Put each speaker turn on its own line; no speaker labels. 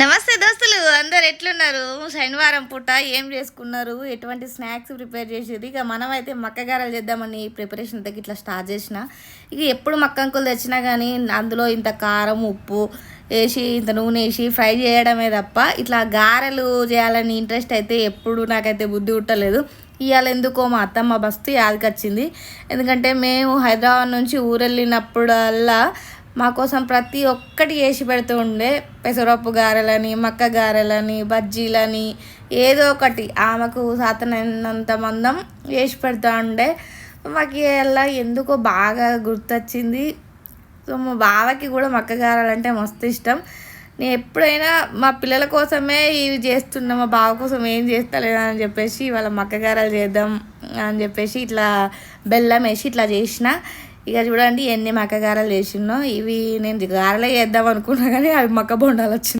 నమస్తే దోస్తులు అందరు ఎట్లున్నారు? శనివారం పూట ఏం చేసుకున్నారు? ఎటువంటి స్నాక్స్ ప్రిపేర్ చేసేది ఇక మనమైతే అయితే మక్కగారలు చేద్దామని ప్రిపరేషన్ దగ్గర ఇట్లా స్టార్ట్ చేసిన. ఇక ఎప్పుడు మక్కంకులు తెచ్చినా కానీ అందులో ఇంత కారం ఉప్పు వేసి ఇంత నూనె వేసి ఫ్రై చేయడమే తప్ప ఇట్లా గారెలు చేయాలని ఇంట్రెస్ట్ అయితే ఎప్పుడు నాకైతే బుద్ధి ఉట్టలేదు ఇవాళ ఎందుకో మా అత్తమ్మ బస్తు యాదకొచ్చింది. ఎందుకంటే మేము హైదరాబాద్ నుంచి ఊరెళ్ళినప్పుడల్లా మా కోసం ప్రతి ఒక్కటి చేసి పెడుతూ ఉండే. పెసరపప్పు గారెలని మక్క గారెలని బజ్జీలని ఏదో ఒకటి ఆమెకు సాతనైనంత మందం చేసి పెడతా ఉండే. మాకు ఎలా ఎందుకో బాగా గుర్తొచ్చింది. సో మా బావకి కూడా మక్క గారెలంటే మస్తు ఇష్టం. నేను ఎప్పుడైనా మా పిల్లల కోసమే ఇవి చేస్తున్నా మా బావ కోసం ఏం చేస్తలేదా అని చెప్పేసి వాళ్ళ మక్క గారెలు చేద్దాం అని చెప్పేసి ఇట్లా బెల్లం వేసి ఇట్లా చేసిన. ఇక చూడండి ఎన్ని మక్క గారెలు చేసినో ఇవి నేను గారెలే చేద్దాం అనుకున్నా కానీ అవి మక్క బొండాలు వచ్చింది